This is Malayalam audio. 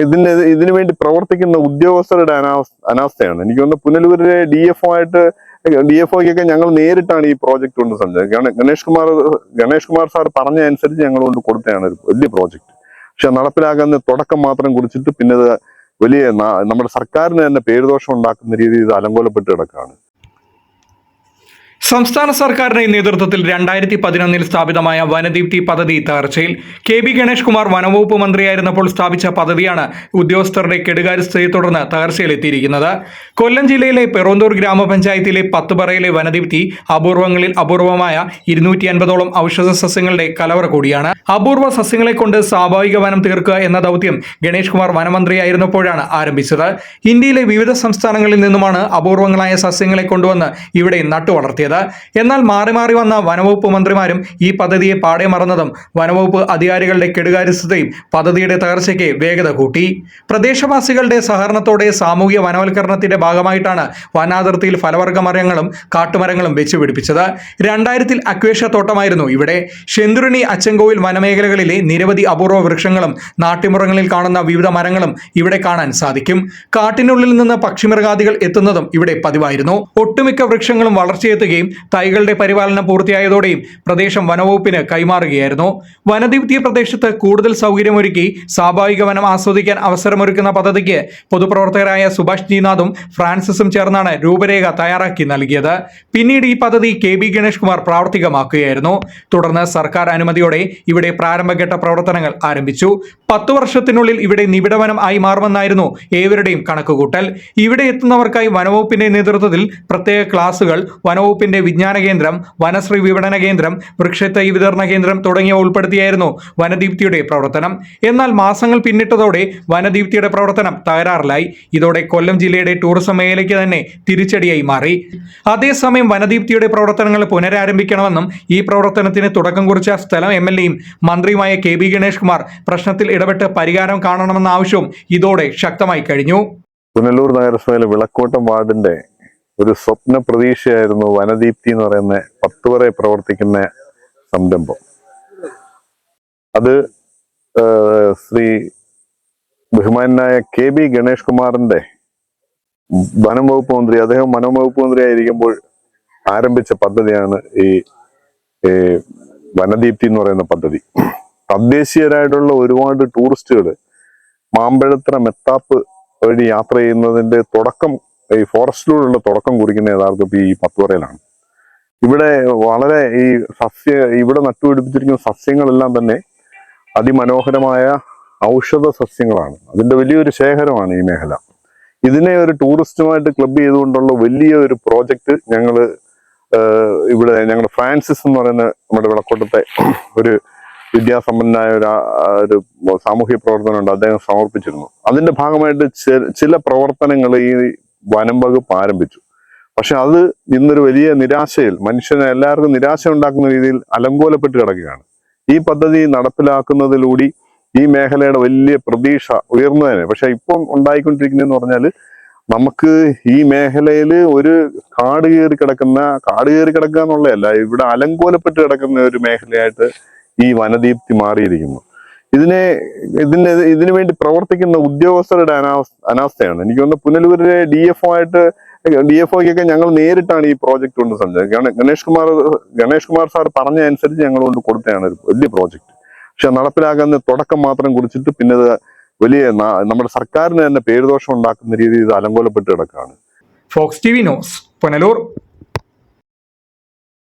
ഇതിന്റെ ഇതിനു വേണ്ടി പ്രവർത്തിക്കുന്ന ഉദ്യോഗസ്ഥരുടെ അനാവസ്ഥ അനാവസ്ഥയാണ്. എനിക്ക് തോന്നുന്നു പുനലൂരിലെ ഡി എഫ് ഒ ആയിട്ട് ഡി എഫ് ഒക്കൊക്കെ ഞങ്ങൾ നേരിട്ടാണ് ഈ പ്രോജക്റ്റ് കൊണ്ട് സംസാരിച്ചത്. ഗണ- ഗണേഷ് കുമാർ ഗണേഷ് കുമാർ സാർ പറഞ്ഞ അനുസരിച്ച് ഞങ്ങൾ കൊണ്ട് കൊടുത്തതാണ് ഒരു വലിയ പ്രോജക്റ്റ്. പക്ഷെ നടപ്പിലാക്കുന്ന തുടക്കം മാത്രം കുറിച്ചിട്ട് പിന്നെ വലിയ നമ്മുടെ സർക്കാരിന് തന്നെ പേരുദോഷം ഉണ്ടാക്കുന്ന രീതിയിൽ ഇത് അലങ്കോലപ്പെട്ട് കിടക്കുകയാണ്. സംസ്ഥാന സർക്കാരിന്റെ നേതൃത്വത്തിൽ രണ്ടായിരത്തി പതിനൊന്നിൽ സ്ഥാപിതമായ വനദീപ്തി പദ്ധതി തകർച്ചയിൽ കെ ബി ഗണേഷ് കുമാർ വനവകുപ്പ് മന്ത്രിയായിരുന്നപ്പോൾ സ്ഥാപിച്ച പദ്ധതിയാണ് ഉദ്യോഗസ്ഥരുടെ കെടുകാര്യസ്ഥയെ തുടർന്ന് തകർച്ചയിലെത്തിയിരിക്കുന്നത്. കൊല്ലം ജില്ലയിലെ പെറോന്തൂർ ഗ്രാമപഞ്ചായത്തിലെ പത്തുപറയിലെ വനദീപ്തി അപൂർവങ്ങളിൽ അപൂർവമായ ഇരുന്നൂറ്റി അൻപതോളം ഔഷധ സസ്യങ്ങളുടെ കലവറ കൂടിയാണ്. അപൂർവ സസ്യങ്ങളെ കൊണ്ട് സ്വാഭാവിക വനം തീർക്കുക എന്ന ദൗത്യം ഗണേഷ് കുമാർ വനമന്ത്രിയായിരുന്നപ്പോഴാണ് ആരംഭിച്ചത്. ഇന്ത്യയിലെ വിവിധ സംസ്ഥാനങ്ങളിൽ നിന്നുമാണ് അപൂർവങ്ങളായ സസ്യങ്ങളെ കൊണ്ടുവന്ന് ഇവിടെ നട്ടുവളർത്തിയത്. എന്നാൽ മാറി മാറി വന്ന വനവകുപ്പ് മന്ത്രിമാരും ഈ പദ്ധതിയെ പാടെ മറന്നതും വനവകുപ്പ് അധികാരികളുടെ കെടുകാര്യസ്ഥതയും പദ്ധതിയുടെ തകർച്ചയ്ക്ക് വേഗത കൂട്ടി. പ്രദേശവാസികളുടെ സഹകരണത്തോടെ സാമൂഹ്യ വനവൽക്കരണത്തിന്റെ ഭാഗമായിട്ടാണ് വനാതിർത്തിയിൽ ഫലവർഗ മരങ്ങളും കാട്ടുമരങ്ങളും വെച്ചുപിടിപ്പിച്ചത്. രണ്ടായിരത്തിൽ അക്വേഷ തോട്ടമായിരുന്നു ഇവിടെ. ശെന്തുരുണി അച്ചൻകോവിൽ വനമേഖലകളിലെ നിരവധി അപൂർവ വൃക്ഷങ്ങളും നാട്ടിമുറങ്ങളിൽ കാണുന്ന വിവിധ മരങ്ങളും ഇവിടെ കാണാൻ സാധിക്കും. കാട്ടിനുള്ളിൽ നിന്ന് പക്ഷിമൃഗാദികൾ എത്തുന്നതും ഇവിടെ പതിവായിരുന്നു. ഒട്ടുമിക്ക വൃക്ഷങ്ങളും വളർച്ചയെത്തുകയും തൈകളുടെ പരിപാലനം പൂർത്തിയായതോടെയും പ്രദേശം വനവകുപ്പിന് കൈമാറുകയായിരുന്നു. വനദീപ്തി പ്രദേശത്ത് കൂടുതൽ സൗകര്യമൊരുക്കി സ്വാഭാവിക വനം ആസ്വദിക്കാൻ അവസരമൊരുക്കുന്ന പദ്ധതിക്ക് പൊതുപ്രവർത്തകരായ സുഭാഷ് ജിനാഥും ഫ്രാൻസിസും ചേർന്നാണ് രൂപരേഖ തയ്യാറാക്കി നൽകിയത്. പിന്നീട് ഈ പദ്ധതി കെ ബി ഗണേഷ് കുമാർ പ്രാവർത്തികമാക്കുകയായിരുന്നു. തുടർന്ന് സർക്കാർ അനുമതിയോടെ ഇവിടെ പ്രാരംഭഘട്ട പ്രവർത്തനങ്ങൾ ആരംഭിച്ചു. പത്തു വർഷത്തിനുള്ളിൽ ഇവിടെ നിബിഡവനം ആയി മാറുമെന്നായിരുന്നു ഏവരുടെയും കണക്കുകൂട്ടൽ. ഇവിടെ എത്തുന്നവർക്കായി വനവകുപ്പിന്റെ നേതൃത്വത്തിൽ പ്രത്യേക ക്ലാസുകൾ വനവകുപ്പിന്റെ വിജ്ഞാന കേന്ദ്രം വനശ്രീ വിപണന കേന്ദ്രം വൃക്ഷത്തൈ വിതരണ കേന്ദ്രം തുടങ്ങിയവ ഉൾപ്പെടുത്തിയായിരുന്നു വനദീപ്തിയുടെ പ്രവർത്തനം. എന്നാൽ മാസങ്ങൾ പിന്നിട്ടതോടെ വനദീപ്തിയുടെ പ്രവർത്തനം തകരാറിലായി. ഇതോടെ കൊല്ലം ജില്ലയുടെ ടൂറിസം മേഖലയ്ക്ക് തന്നെ തിരിച്ചടിയായി മാറി. അതേസമയം വനദീപ്തിയുടെ പ്രവർത്തനങ്ങൾ പുനരാരംഭിക്കണമെന്നും ഈ പ്രവർത്തനത്തിന് തുടക്കം കുറിച്ച സ്ഥലം എം എൽ എയും മന്ത്രിയുമായ കെ ബി ഗണേഷ് കുമാർ പ്രശ്നത്തിൽ ഇടപെട്ട് പരിഹാരം കാണണമെന്ന ആവശ്യവും ഇതോടെ ശക്തമായി കഴിഞ്ഞു. പുനലൂർ നഗരസഭയിലെ വിളക്കോട്ടം വാർഡിന്റെ ഒരു സ്വപ്ന പ്രതീക്ഷയായിരുന്നു വനദീപ്തി എന്ന് പറയുന്ന പത്ത് വരെ പ്രവർത്തിക്കുന്ന സംരംഭം. അത് ശ്രീ ബഹുമാനായ കെ ബി ഗണേഷ് കുമാറിന്റെ വനം വകുപ്പ് മന്ത്രി അദ്ദേഹം വനം വകുപ്പ് മന്ത്രി ആയിരിക്കുമ്പോൾ ആരംഭിച്ച പദ്ധതിയാണ് ഈ വനദീപ്തി എന്ന് പറയുന്ന പദ്ധതി. തദ്ദേശീയരായിട്ടുള്ള ഒരുപാട് ടൂറിസ്റ്റുകൾ മാമ്പഴത്ര മെത്താപ്പ് വഴി യാത്ര ചെയ്യുന്നതിന്റെ തുടക്കം ഈ ഫോറസ്റ്റിലൂടെയുള്ള തുടക്കം കുറിക്കുന്ന യഥാർത്ഥത്തിൽ ഈ പത്തുവറയിലാണ് ഇവിടെ വളരെ ഈ സസ്യ ഇവിടെ നട്ടുപിടിപ്പിച്ചിരിക്കുന്ന സസ്യങ്ങളെല്ലാം തന്നെ അതിമനോഹരമായ ഔഷധ സസ്യങ്ങളാണ്. അതിന്റെ വലിയൊരു ശേഖരമാണ് ഈ മേഖല. ഇതിനെ ഒരു ടൂറിസ്റ്റുമായിട്ട് ക്ലബ് ചെയ്തുകൊണ്ടുള്ള വലിയ ഒരു പ്രോജക്റ്റ് ഞങ്ങൾ ഇവിടെ ഞങ്ങളുടെ ഫ്രാൻസിസ് എന്ന് പറയുന്ന നമ്മുടെ വിളക്കോട്ടത്തെ ഒരു വിദ്യാസമ്പന്നനായ ഒരു ഒരു സാമൂഹ്യ പ്രവർത്തനമുണ്ട് അദ്ദേഹം സമർപ്പിച്ചിരുന്നു. അതിന്റെ ഭാഗമായിട്ട് ചില പ്രവർത്തനങ്ങൾ ഈ വനം വകുപ്പ് ആരംഭിച്ചു. പക്ഷെ അത് ഇന്നൊരു വലിയ നിരാശയിൽ മനുഷ്യനെ എല്ലാവർക്കും നിരാശ ഉണ്ടാക്കുന്ന രീതിയിൽ അലങ്കോലപ്പെട്ട് കിടക്കുകയാണ്. ഈ പദ്ധതി നടപ്പിലാക്കുന്നതിലൂടെ ഈ മേഖലയുടെ വലിയ പ്രതീക്ഷ ഉയർന്നതിന്. പക്ഷെ ഇപ്പം ഉണ്ടായിക്കൊണ്ടിരിക്കുന്നതെന്ന് പറഞ്ഞാൽ നമുക്ക് ഈ മേഖലയിൽ ഒരു കാട് കയറി കിടക്കുന്ന കാട് കയറി കിടക്കുക എന്നുള്ളതല്ല ഇവിടെ അലങ്കോലപ്പെട്ട് കിടക്കുന്ന ഒരു മേഖലയായിട്ട് ഈ വനദീപ്തി മാറിയിരിക്കുന്നു. ഇതിനെ ഇതിന്റെ ഇതിനു വേണ്ടി പ്രവർത്തിക്കുന്ന ഉദ്യോഗസ്ഥരുടെ അനാവസ്ഥ അനാസ്ഥയാണ് എനിക്ക് തോന്നുന്നു പുനലൂരിലെ ഡി എഫ് ഒ ആയിട്ട് ഡി എഫ് ഒക്കൊക്കെ ഞങ്ങൾ നേരിട്ടാണ് ഈ പ്രോജക്റ്റ് കൊണ്ട് സംസാരിച്ചത്. ഗണ- ഗണേഷ് കുമാർ ഗണേഷ് കുമാർ സാർ പറഞ്ഞ അനുസരിച്ച് ഞങ്ങൾ കൊണ്ട് കൊടുത്തതാണ് ഒരു വലിയ പ്രോജക്റ്റ്. പക്ഷെ നടപ്പിലാക്കുന്ന തുടക്കം മാത്രം കുറിച്ചിട്ട് പിന്നെ വലിയ നമ്മുടെ സർക്കാരിന് തന്നെ പേരുദോഷം ഉണ്ടാക്കുന്ന രീതിയിൽ ഇത് അലങ്കോലപ്പെട്ട് കിടക്കുകയാണ്. Fox T V news Punalur.